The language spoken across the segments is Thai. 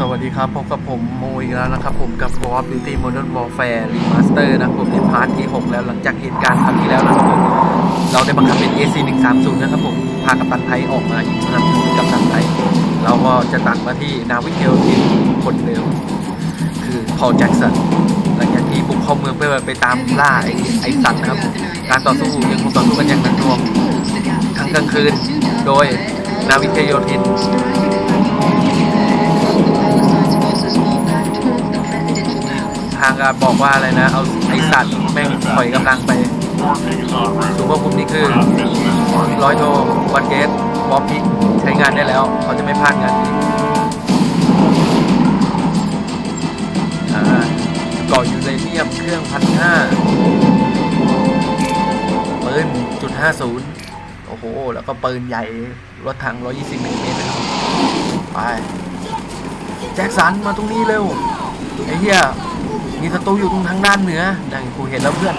สวัสดีครับพบกับผมโมอีกแล้วนะครับ ผมกับ Call of Duty Modern Warfare Remaster นะผมในพาร์ทที่ 6 แล้วหลังจากเหตุการณ์ครั้งที่แล้วนะครับผมเราได้บังคับเป็น AC 1 3 0นะครับผมพากัปตันไทยออกมายิงสนับสนุนกัปตันไทย เราก็จะตัดมาที่นาวิเกลทีมคนเดิมคือพอลแจ็กสันหลังจากที่บุกเข้าเมืองเพื่อไปตามล่าไอ้ไอ้สัตว์นะครับการต่อสู้ยังคงต่อสู้กันอย่างหนักหน่วงทั้งกลางคืนโดยนาวิเกโยธินางการบอกว่าอะไรนะ เอาไอสัตว์แม่งถอยกำลังไปซูเปอร์คุมนี่คือร้อยโทวันเกตวอลพิกใช้งานได้แล้ว เขาจะไม่พลาดงานนี้อ่าก่อยูเรเนียมเครื่องพันห้าปืนจุดห้าศูนย์โอ้โห แล้วก็ปืนใหญ่ รถถัง120มิลลิเมตรนะครับ ไป แจ็คสันมาตรงนี้เร็ว ไอ้เหี้ย มีศัตรูอยู่ตรงทางด้านเหนือดังกูเห็นแล้วเพื่อน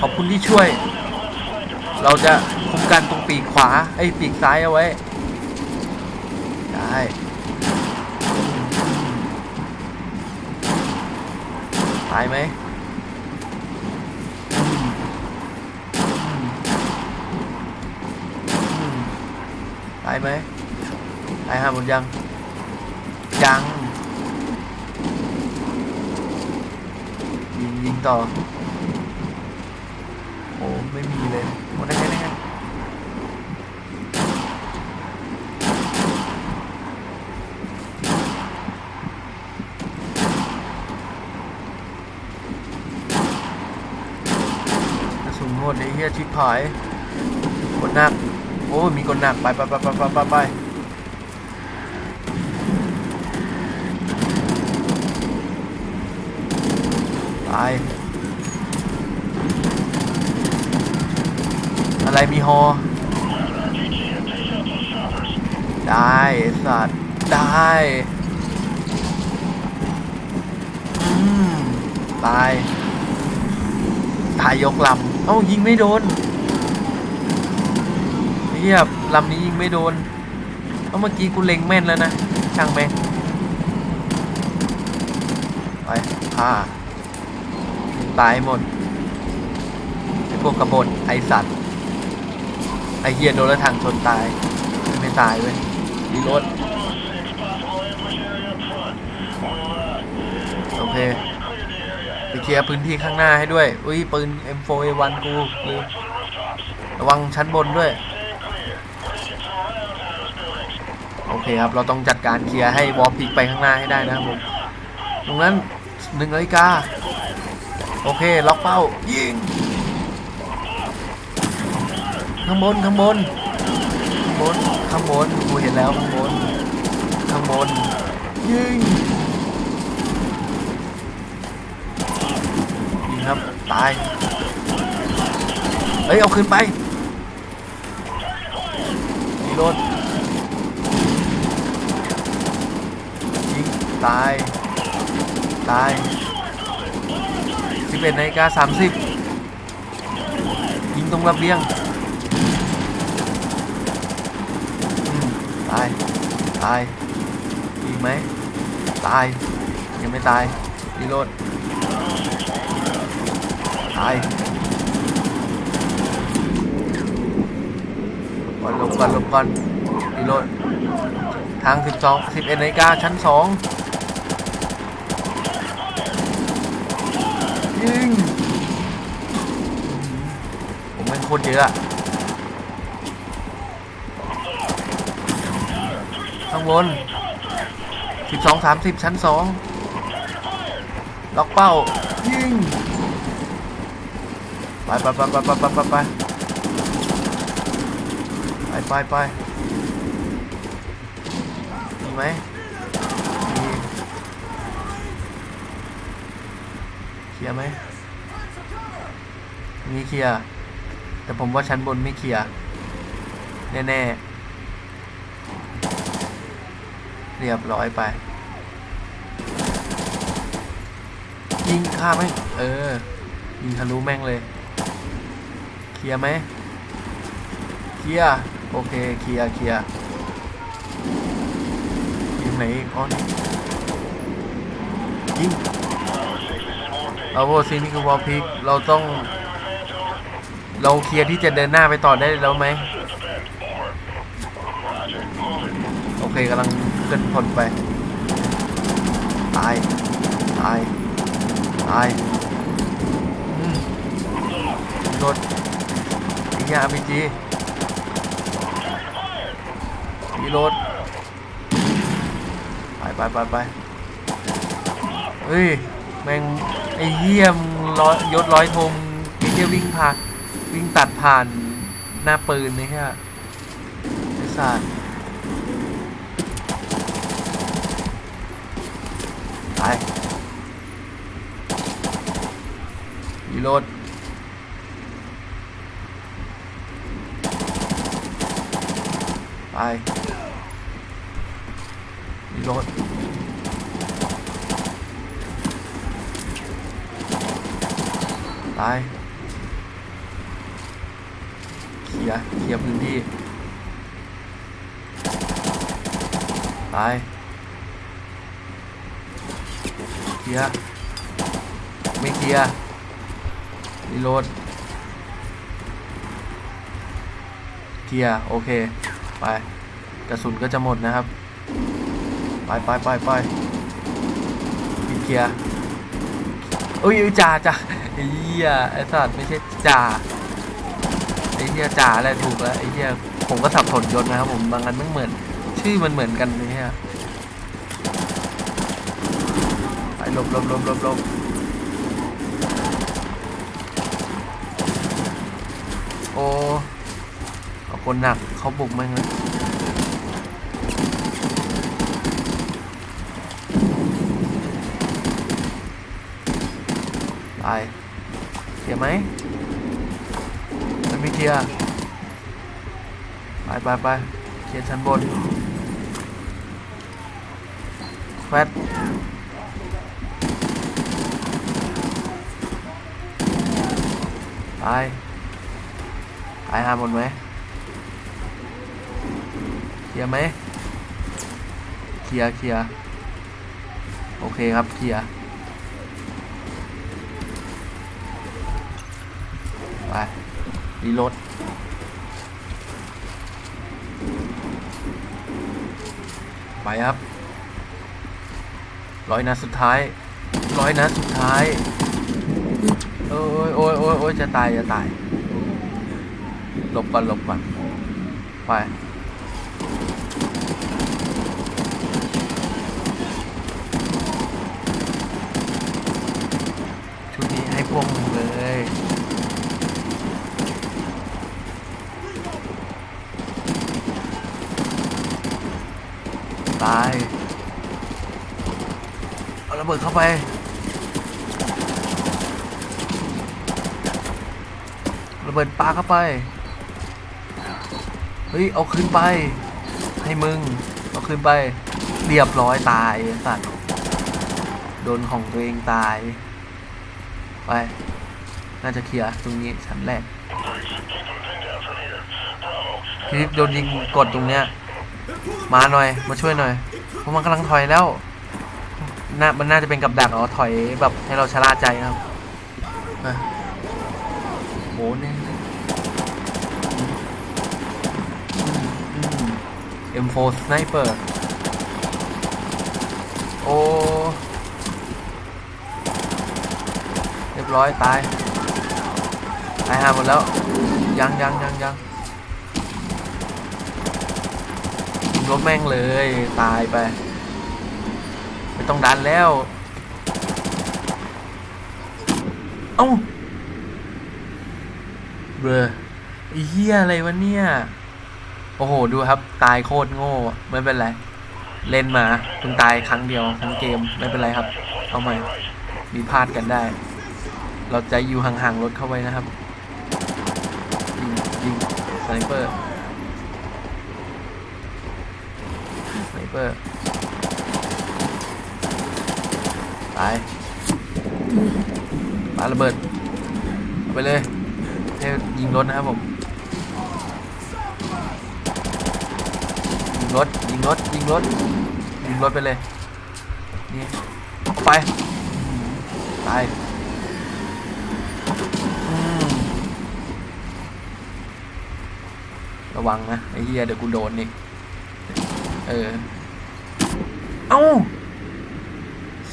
ขอบคุณที่ช่วย เราจะคุมกันตรงปีกขวา ไอ้ปีกซ้ายเอาไว้ ได้ตายไหมอืมอืมอืมตายไหมตายหาหมดยังยัง ยิงยิง ต่อ โอ้ไม่มีเลยโอ้ได้ไงได้ไงกระสุนหมดไอ้เหี้ยชิบหายกดหนัก โอ้ มีกดหนัก ไปไปไปไปไปไป ตาย อะไรมีฮอ ได้สัตว์ ได้อืมตาย ตายยกลำ เอ้ายิงไม่โดนเฮียบลำนี้ยิงไม่โดน เอ้าเมื่อกี้กูเล็งแม่นแล้วนะ ช่างแม่งไปฆ่า ตายหมดไอพวกกบฏไอสัตว์ไอเฮียโดนรถถังชนตาย ไม่ตายเว้ยดีรถโอเคไปเคลียร์พื้นที่ข้างหน้าให้ด้วย อุ้ยปืน M4A1 กูลืมระวังชั้นบนด้วย โอเคครับ เราต้องจัดการเคลียร์ให้วอลพิกไปข้างหน้าให้ได้นะครับผม ตรงนั้นหนึ่งนาฬิกา โอเค ล็อกเป้า ยิง ข้างบน ข้างบน ข้างบน ข้างบน กูเห็นแล้วข้างบน ข้างบน ยิง ยิงครับ ตาย เฮ้ย เอาคืนไปรีโหลดยิง ตาย ตาย 11นาฬิกา30 ยิงตรงระเบียงตาย ตายยิงไหม ตาย ยังไม่ตายรีโหลดตายก่อนลบก่อนลบก่อนรีโหลดทาง 12 11นาฬิกาชั้น 2 ยิงผมเป็นคนเยอะข้างบน12 30ชั้น2ล็อกเป้า ยิง ไปไปไปไปไปไปไปไปไปไปไปมีไหมเค ลียร์ไหมมีเคลียร์แต่ผมว่าชั้นบนไม่เคลียร์แน่ๆเรียบร้อยไป ยิงฆ่าไหมเออ ยิงทะลุแม่งเลย เคลียร์ไหมเคลียร์โอเคเคลียร์เคลียร์ไหนอีกอ๋อนี่ยิง เอาโวซีนี่คือวอลพิกเราต้อง เราเคลียร์ที่จะเดินหน้าไปต่อได้แล้วไหม โอเคกำลังเคลื่อนพลไป ตาย ตาย ตายรถอีกอย่างพีจีมีรถไปไปไปไปเฮ้ย แม่งไอ้เหี้ยมร้อยยศร้อยโทมไอ้เหี้ยวิ่งผ่านวิ่งตัดผ่านหน้าปืนนี่แค่ไอ้สัตว์ไปรีโหลดไปรีโหลด ตายเคลียร์เคลียร์พื้นที่ตายเคลียร์ไม่เคลียร์รีโหลดเคลียร์โอเค ไป กระสุนก็จะหมดนะครับ ไปไปไปไปปิดเคลียร์อ้ยเอ้ยจ่าจ่า ไอ้เหี้ยไอ้สัตว์ไม่ใช่จ่าไอ้เหี้ยจ่าแหละถูกแล้วไอ้เหี้ยผมก็สับสนยศนะครับผมบางอันไม่เหมือน ชื่อมันเหมือนกันนี่ฮะไปลบลบลบลบลบโอ้เอาคนหนักเขาบุกแม่งเลยไป ขียไหมมันไม่เคลียร์ไปไปไปเคลียร์ชั้นบนแฟดไปไปหาหมดไหมเคลียร์ไหมเคลียร์เคลียร์โอเคครับเคลียร์ ไปรีโหลดไปครับร้อยนัดสุดท้ายร้อยนัดสุดท้ายโอ้ยโอ้ยโอ้ยโอ้ยจะตายจะตายหลบก่อนหลบก่อนไป ชุดนี้ให้พวกมึงเลย ตาย เอาระเบิดเข้า ไประเบิดปลาเข้าไป เฮ้ย เอาขึ้นไป ให้มึง เอาขึ้นไป เรียบร้อยตายสัตว์ โดนของตัวเองตาย ไป น่าจะเคลียร์ตรงนี้ชั้นแรกพี่โดนยิงกดตรงเนี้ย มาหน่อย มาช่วยหน่อย เพราะมันกำลังถอยแล้ว น่ามันน่าจะเป็นกับดักเอาถอยแบบให้เราชะล่าใจนะครับอะโหเนี่ยเอ็มโฟสไนเปอร์โอ้เรียบร้อย ตาย ตายหาหมดแล้ว ยังยังยังยังยิงรถแม่งเลย ตายไป ไม่ต้องดันแล้ว เอ้าเบอเหี้ยอะไรวะเนี่ย โอ้โห ดูครับ ตายโคตรโง่ ไม่เป็นไร เล่นมาเพิ่งตายครั้งเดียวทั้งเกม ไม่เป็นไรครับ เอาใหม่ มีพลาดกันได้ เราจะอยู่ห่างๆรถเข้าไว้นะครับ ยิงยิงสไนเปอร์สไนเปอร์ตายปาระเบิดไปเลยเทยิงรถนะครับผมยิงรถยิงรถยิงรถยิงรถไปเลยนี่ไปไปอืมระวังนะไอ้เหี้ยเดี๋ยวกูโดนอีกเออ เอ้า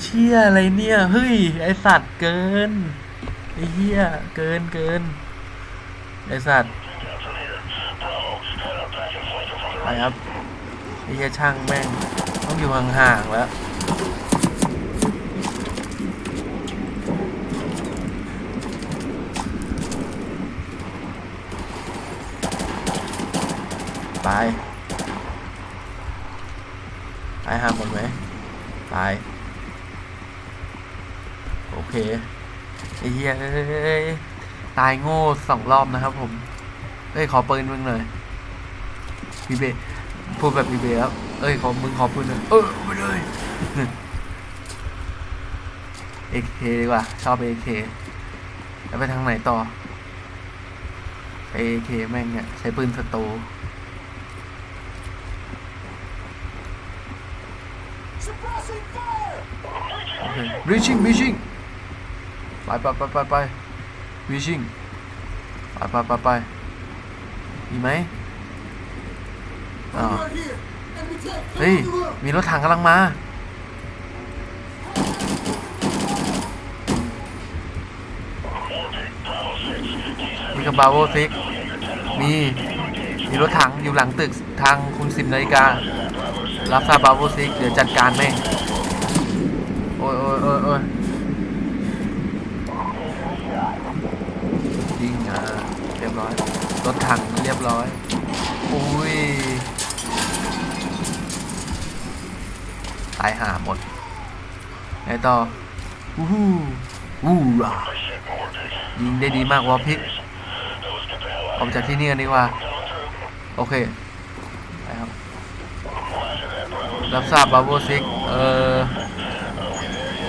ชี่ยอะไรเนี่ย เฮ้ย ไอสัตว์เกิน ไอเหี้ย เกินเกิน ไอสัตว์ไปครับ ไอเหี้ยช่างแม่ง ต้องอยู่ห่างๆแล้ว ไป ไปหาหมดไหมตายโอเค ไอ้เหี้ยเอ้ยตายโง่สองรอบนะครับผมเอ้ยขอปืนมึงหน่อยพี่เบพูดแบบพี่เบครับเอ้ยขอมึงขอปืนหน่อยเออไปเลยเอเคดีกว่าชอบเอเคแล้วไปทางไหนต่อเอเคแม่งเนี่ยใช้ปืนสโตร์ Suppressing fire! โอเไปไปไปไปไป reaching ไปไปไปไปมีไหมอ้าเฮ้ย มีรถถังกำลังมา มีกับบาโวซิก มี มีรถถังอยู่หลังตึกทางคุณสิบนาฬิกา รับทราบบาโวซิก เดี๋ยวจัดการแม่ง โอ้ยโอ้ยโอ้ยโอ้ยยิงอะเรียบร้อย รถถังเรียบร้อย อุ้ย ตายหาหมด ไงต่อวู้ฮู้วู้ร่ายิงได้ดีมากวอพิกออกจากที่นี่กันดีกว่า โอเคไปครับรับทราบบาโวซิกเออ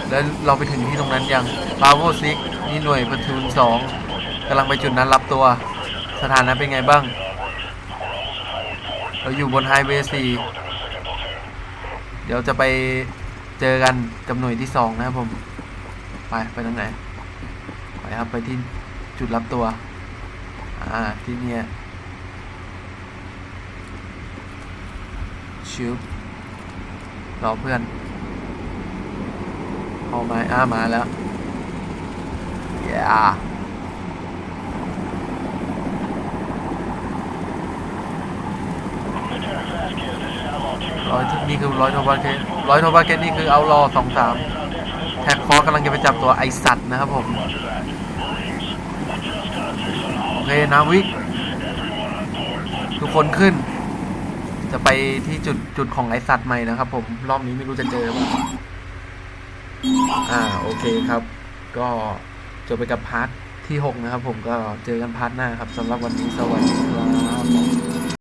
แล้วเราไปถึงที่ตรงนั้นยังบาโวซิกนี่หน่วยประทุนสองกำลังไปจุดนั้นรับตัว สถานะเป็นไงบ้าง เราอยู่บนไฮเวย์สี่เดี๋ยวจะไปเจอกันกับหน่วยที่สองนะครับผม ไป ไปทางไหน ไปครับ ไปที่จุดรับตัว อ่า ที่เนี่ยชิวรอเพื่อนเอาไม้อ้ามาแล้วอ ร้อยนี่คือร้อยโทบาเกตร้อยโทบาเกตนี่คือเอารอสองสามแท็กคอกำลังจะไปจับตัวไอสัตว์นะครับผมโอเคนาวิกทุกคนขึ้น จะไปที่จุดจุดของไอสัตว์ใหม่นะครับ ผมรอบนี้ไม่รู้จะเจอมั้อ่าโอเคครับ ก็จบไปกับพาร์ทที่ 6 นะครับผมก็เจอกันพาร์ทหน้าครับสำหรับวันนี้สวัสดีครับ